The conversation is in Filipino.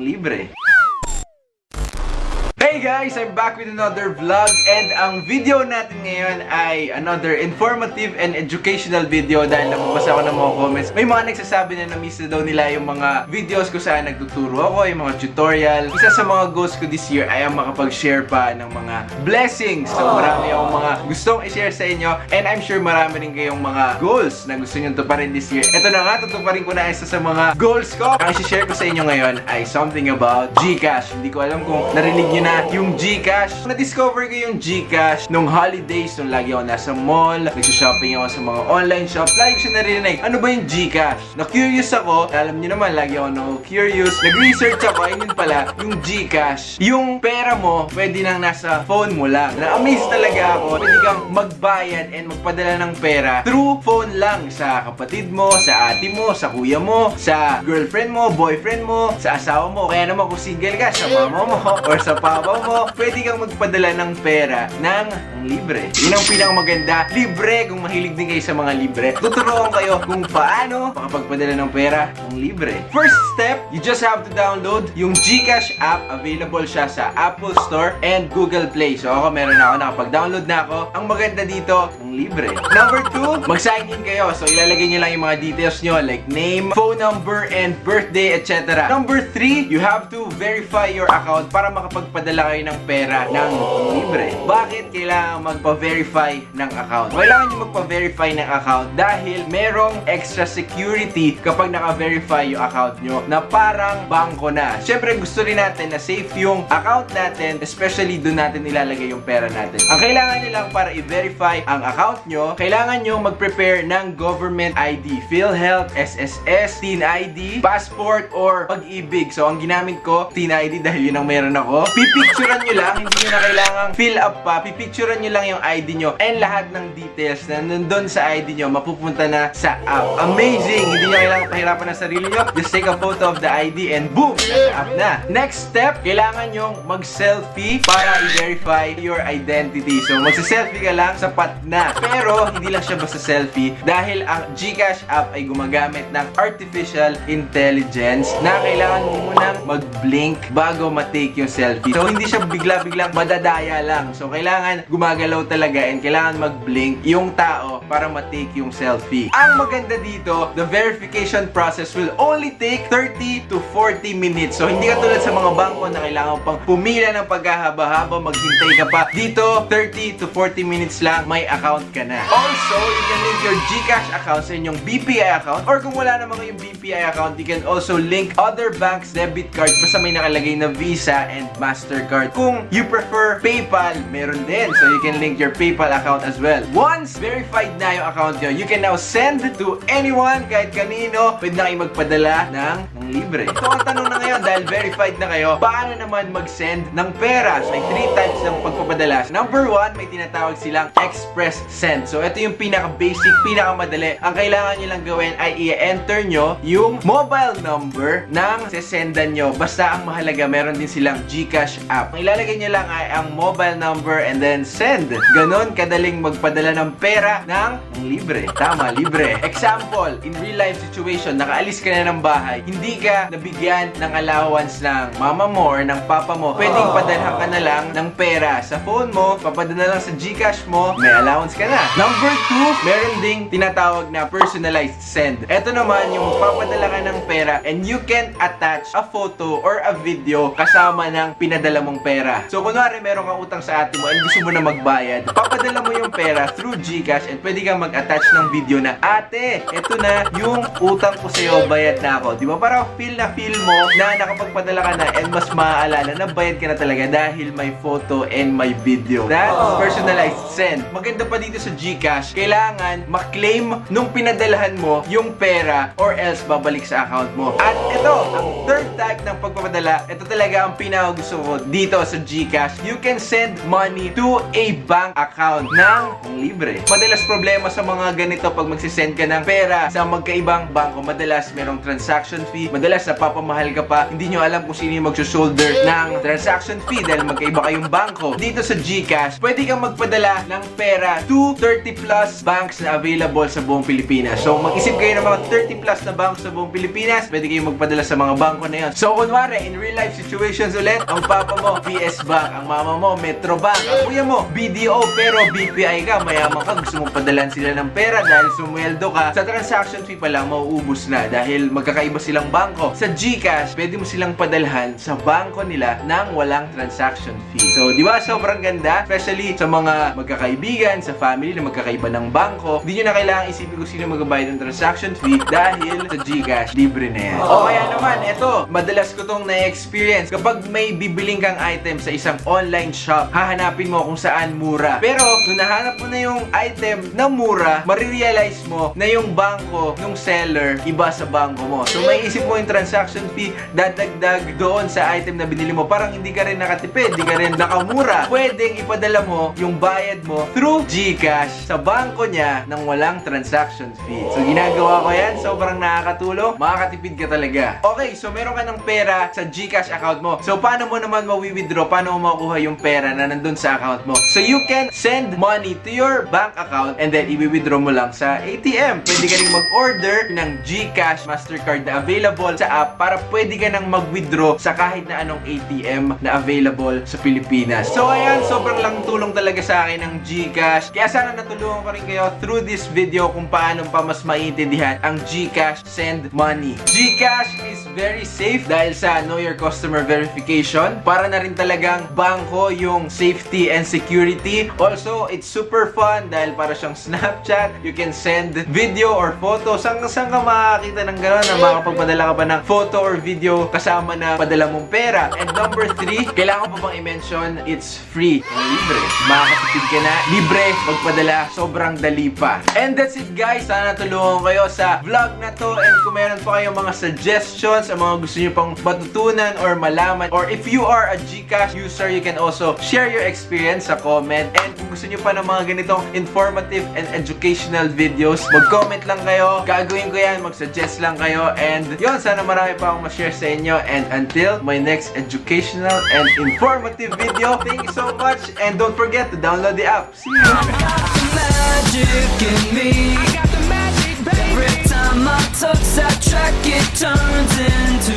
libre. Hey guys! I'm back with another vlog and ang video natin ngayon ay another informative and educational video dahil nababasa ko ng mga comments. May mga nagsasabi na na-miss na daw nila yung mga videos ko saan nagtuturo ako, yung mga tutorial. Isa sa mga goals ko this year ay ang makapag-share pa ng mga blessings. So marami akong mga gustong i-share sa inyo and I'm sure marami rin kayong mga goals na gusto nyo tuparin this year. Ito na nga, tutuparin ko na isa sa mga goals ko. Ang i-share ko sa inyo ngayon ay something about Gcash. Hindi ko alam kung narinig nyo na yung Gcash. Na-discover ko yung Gcash nung holidays, nung lagi ako nasa mall, nag-shopping ako sa mga online shops. Lagi ko siya narinig, ano ba yung Gcash? Na-curious ako, alam niyo naman, lagi ako na-curious. Nag-research ako, ayun yun pala, yung Gcash. Yung pera mo, pwede nang nasa phone mo lang. Na-amaze talaga ako, pwede kang magbayad and magpadala ng pera through phone lang sa kapatid mo, sa ate mo, sa kuya mo, sa girlfriend mo, boyfriend mo, sa asawa mo. Kaya naman kung single ka, sa mama mo, or sa papa mo, pwede kang magpadala ng pera ng libre. Yun ang pinakamaganda. Libre kung mahilig din kayo sa mga libre. Tuturuan kayo kung paano makapagpadala ng pera ng libre. First step, you just have to download yung Gcash app. Available siya sa Apple Store and Google Play. So ako meron na ako, nakapag-download na ako. Ang maganda dito, ng libre. Number two, mag-sign in kayo. So ilalagay nyo lang yung mga details nyo like name, phone number, and birthday, etc. Number three, you have to verify your account para makapagpadala kayo ng pera ng libre. Bakit kailangan magpa-verify ng account? Kailangan nyo magpa-verify ng account dahil merong extra security kapag naka-verify yung account nyo na parang bangko na. Siyempre gusto rin natin na safe yung account natin, especially doon natin ilalagay yung pera natin. Ang kailangan nyo lang para i-verify ang account nyo, kailangan nyo mag-prepare ng government ID, PhilHealth, SSS, Teen ID, passport, or pag-ibig. So ang ginamit ko, Teen ID dahil yun ang meron ako. Pipicturean nyo lang, hindi nyo na kailangang fill up pa. Pipicturean nyo lang yung ID nyo and lahat ng details na nandun sa ID nyo mapupunta na sa app. Amazing! Hindi nyo kailangang pahirapan ang sarili nyo. Just take a photo of the ID and boom! Nasa app na. Next step, kailangan nyo mag-selfie para i-verify your identity. So magsa-selfie ka lang, sapat na. Pero hindi lang siya basta selfie dahil ang Gcash app ay gumagamit ng artificial intelligence na kailangan mo munang mag-blink bago ma-take yung selfie. So hindi siya bigla-biglang madadaya lang. So kailangan gumagalaw talaga and kailangan mag-blink yung tao para ma-take yung selfie. Ang maganda dito, the verification process will only take 30 to 40 minutes. So hindi katulad sa mga bangko na kailangan pang pumila ng paghahaba-haba, maghintay ka pa. Dito, 30 to 40 minutes lang, may account ka na. Also, you can link your GCash account sa inyong BPI account or kung wala naman kayong BPI account, you can also link other banks' debit cards basta may nakalagay na Visa and MasterCard. Kung you prefer PayPal, meron din. So you can link your PayPal account as well. Once verified na yung account nyo, you can now send to anyone, kahit kanino, pwede na kayo magpadala ng, libre. So ang tanong na ngayon, dahil verified na kayo, paano naman mag-send ng pera? So may three types ng pagpapadala. Number one, may tinatawag silang express send. So ito yung pinaka-basic, pinaka-madali. Ang kailangan nyo lang gawin ay i-enter nyo yung mobile number ng sesendan nyo. Basta ang mahalaga, meron din silang GCash app. Ang ilalagay nyo lang ay ang mobile number and then send. Ganon kadaling magpadala ng pera ng, ng libre. Tama, libre. Example, in real life situation, nakaalis ka na ng bahay, hindi ka nabigyan ng allowance ng mama mo or ng papa mo, pwedeng padalhan ka na lang ng pera sa phone mo, papadala lang sa GCash mo, may allowance ka na. Number two, meron ding tinatawag na personalized send. Ito naman yung papadala ka ng pera and you can attach a photo or a video kasama ng pinadala mong pera. So kunwari meron kang utang sa ate mo and gusto mo na magbayad, papadala mo yung pera through GCash and pwede kang mag-attach ng video na ate, ito na yung utang ko sa'yo, bayad na ako. Di ba? Para feel na feel mo na nakapagpadala ka na and mas maaalala na bayad ka na talaga dahil may photo and may video. That's personalized send. Maganda pa dito sa GCash, kailangan maklaim nung pinadalahan mo yung pera or else babalik sa account mo. At ito, ang third type ng pagpapadala, ito talaga ang pinaka gusto ko dito sa GCash. You can send money to a bank account ng libre. Madalas problema sa mga ganito pag magsisend ka ng pera sa magkaibang bangko. Madalas merong transaction fee, madalas napapamahal ka pa hindi nyo alam kung sino yung magsusolder ng transaction fee dahil magkaiba kayong bangko. Dito sa GCash, pwede kang magpadala ng pera to 30 plus banks na available sa buong Pilipinas. So, mag-isip kayo ng mga 30 plus na banks sa buong Pilipinas, pwede kayong magpadala sa mga bangko na yun. So, kunwari, in real life situations ulit, ang papa mo, PS Bank, ang mama mo, Metro Bank, ang kuya mo, BDO, pero BPI ka, mayaman ka, gusto mong padalan sila ng pera dahil sumweldo ka, sa transaction fee pa lang, mauubos na dahil magkakaiba silang bangko. Sa GCash, pwede mo silang padalhan sa bangko nila nang walang transaction fee. So, di ba, sobrang ganda, especially sa mga magkakaibigan, sa family na magkakaiba ng bangko, hindi nyo na kailangan isipin kung sino magbabayad ng transaction fee dahil sa GCash, libre na yan. O kaya naman, eto, madalas ko tong na-experience. Kapag may bibiling kang item sa isang online shop, hahanapin mo kung saan mura. Pero, nung nahanap mo na yung item na mura, marirealize mo na yung bangko ng seller iba sa bangko mo. So, may isip mo yung transaction fee, dadagdag doon sa item na binili mo. Parang hindi ka rin nakatipid, hindi ka rin nakamura. Pwedeng ipadala mo yung bayad mo through GCash sa bangko niya nang walang transaction fee. So, ginagawa ko yan. Sobrang nakakatulong. Makakatipid ka talaga. Okay, so meron ka ng pera sa GCash account mo. So, paano mo naman mawi-withdraw? Paano mo makuha yung pera na nandun sa account mo? So, you can send money to your bank account and then i-withdraw mo lang sa ATM. Pwede ka rin mag-order ng GCash Mastercard na available sa app para pwede ka nang mag-withdraw sa kahit na anong ATM na available sa Pilipinas. So, ayan, sobrang lang tulong talaga sa akin ng GCash. Kaya sana natulungan ko rin kayo through this video kung paano pa mas maintindihan ang GCash send money. GCash is very safe dahil sa Know Your Customer Verification. Para na rin talagang bangko yung safety and security. Also, it's super fun dahil para siyang Snapchat. You can send video or photo. Saan, saan ka makakita ng gano'n na makapagpadala ka pa ng photo or video kasama na padala mong pera. And number three, kailangan pa bang i-mention, it's free. Libre. Makakatipid ka na. Libre. Magpadala. Sobrang dali pa. And that's it guys. Sana tulungan kayo sa vlog na to. And kung meron pa kayong mga suggestions, mga gusto nyo pang matutunan or malaman, or if you are a Gcash user, you can also share your experience sa comment. And kung gusto nyo pa ng mga ganitong informative and educational videos, mag-comment lang kayo. Gagawin ko yan. Mag-suggest lang kayo. And yun, yun, sana marami pa akong ma-share sa inyo. And until my next educational and informative video, thank you so much. And don't forget to download the app. See you! Magic in me. I got the magic, baby. Every time I touch that track, it turns into